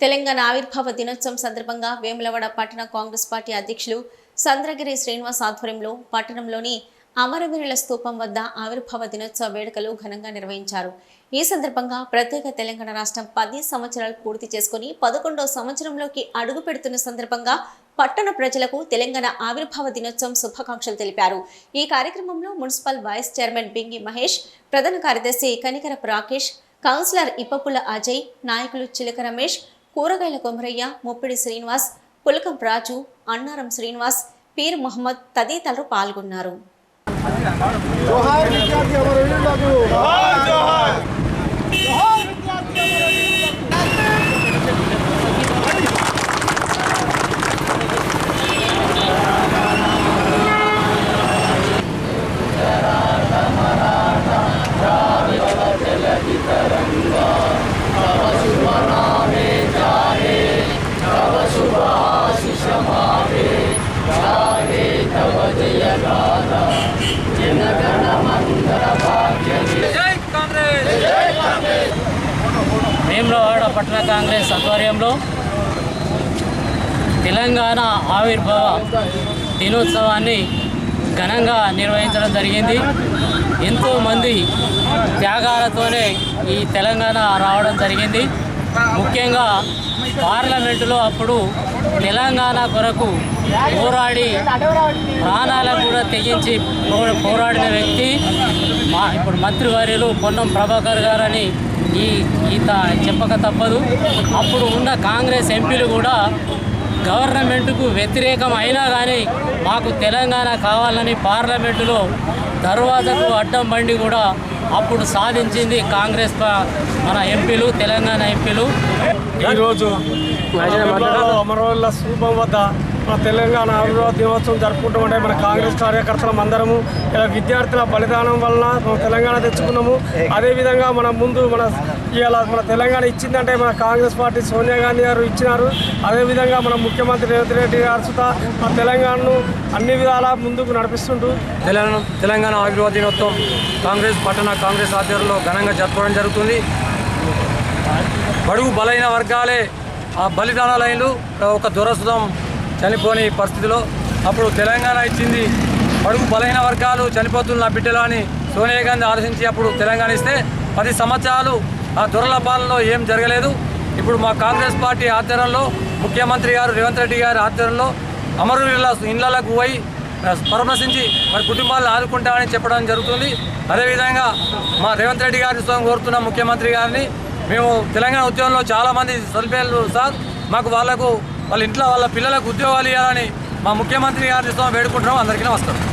తెలంగాణ ఆవిర్భావ దినోత్సవం సందర్భంగా వేములవాడ పట్టణ కాంగ్రెస్ పార్టీ అధ్యక్షులు సంద్రగిరి శ్రీనివాస్ ఆధ్వర్యంలో పట్టణంలోని అమరవీరుల స్తూపం వద్ద ఆవిర్భావ దినోత్సవ వేడుకలు ఘనంగా నిర్వహించారు. ఈ సందర్భంగా ప్రత్యేక తెలంగాణ రాష్ట్రం పది సంవత్సరాలు పూర్తి చేసుకుని పదకొండవ సంవత్సరంలోకి అడుగు పెడుతున్న సందర్భంగా పట్టణ ప్రజలకు తెలంగాణ ఆవిర్భావ దినోత్సవం శుభాకాంక్షలు తెలిపారు. ఈ కార్యక్రమంలో municipal vice chairman Bingi Mahesh ప్రధాన కార్యదర్శి కనికరపు రాకేష్ కౌన్సిలర్ ఇప్పపుల అజయ్ నాయకులు చిలక రమేష్ కూరగాయల కొమరయ్య ముప్పిడి శ్రీనివాస్ పులకం రాజు అన్నారం శ్రీనివాస్ పీర్ మొహమ్మద్ తదితరులు పాల్గొన్నారు. వేములవాడ పట్టణ కాంగ్రెస్ ఆధ్వర్యంలో తెలంగాణ ఆవిర్భావ దినోత్సవాన్ని ఘనంగా నిర్వహించడం జరిగింది. ఎంతోమంది త్యాగాలతోనే ఈ తెలంగాణ రావడం జరిగింది. ముఖ్యంగా పార్లమెంటులో అప్పుడు తెలంగాణ కొరకు పోరాడి ప్రాణాలను కూడా తెగించి పో- పోరాడిన వ్యక్తి మా ఇప్పుడు మంత్రివర్యులు పొన్నం ప్రభాకర్ గారని ఈ ఈత చెప్పక తప్పదు. అప్పుడు ఉన్న కాంగ్రెస్ ఎంపీలు కూడా గవర్నమెంట్కు వ్యతిరేకం అయినా కానీ మాకు తెలంగాణ కావాలని పార్లమెంటులో దర్వాజకు అడ్డం బండి కూడా అప్పుడు సాధించింది కాంగ్రెస్ మన ఎంపీలు తెలంగాణ ఎంపీలు. ఈరోజు అమరవల్ల స్థూపం వద్ద మన తెలంగాణ ఆవిర్భావ దినోత్సవం జరుపుకుంటామంటే మన కాంగ్రెస్ కార్యకర్తలం అందరము ఇలా విద్యార్థుల బలిదానం వలన మన తెలంగాణ తెచ్చుకున్నాము. అదేవిధంగా మన ముందు మన ఇలా మన తెలంగాణ ఇచ్చిందంటే మన కాంగ్రెస్ పార్టీ సోనియా గాంధీ గారు ఇచ్చినారు. అదేవిధంగా మన ముఖ్యమంత్రి రేవంత్ రెడ్డి గారు సుతా మన తెలంగాణను అన్ని విధాలా ముందుకు నడిపిస్తుంటూ తెలంగాణ తెలంగాణ ఆవిర్భావ దినోత్సవం కాంగ్రెస్ పట్టణ కాంగ్రెస్ ఆధ్వర్యంలో ఘనంగా జరుపుకోవడం జరుగుతుంది. బడుగు బలైన వర్గాలే ఆ బలిదానాలైనలు ఒక దురసుతం చనిపోని పరిస్థితిలో అప్పుడు తెలంగాణ ఇచ్చింది బడుగు బలైన వర్గాలు చనిపోతున్న బిడ్డలు అని సోనియా గాంధీ ఆలోచించి అప్పుడు తెలంగాణ ఇస్తే పది సంవత్సరాలు ఆ దొరల పాలనలో ఏం జరగలేదు. ఇప్పుడు మా కాంగ్రెస్ పార్టీ ఆధ్వర్యంలో ముఖ్యమంత్రి గారు రేవంత్ రెడ్డి గారి ఆధ్వర్యంలో అమరుల ఇళ్ళకు పోయి పరామర్శించి మరి కుటుంబాలను ఆదుకుంటామని చెప్పడం జరుగుతుంది. అదేవిధంగా మా రేవంత్ రెడ్డి గారి విషయం కోరుతున్న ముఖ్యమంత్రి గారిని మేము తెలంగాణ ఉద్యోగంలో చాలామంది సరిపోయారు సార్ మాకు వాళ్ళకు వాళ్ళ ఇంట్లో వాళ్ళ పిల్లలకు ఉద్యోగాలు ఇవ్వాలని మా ముఖ్యమంత్రి గారి విషయం వేడుకుంటున్నాం. అందరికీ నమస్కారం.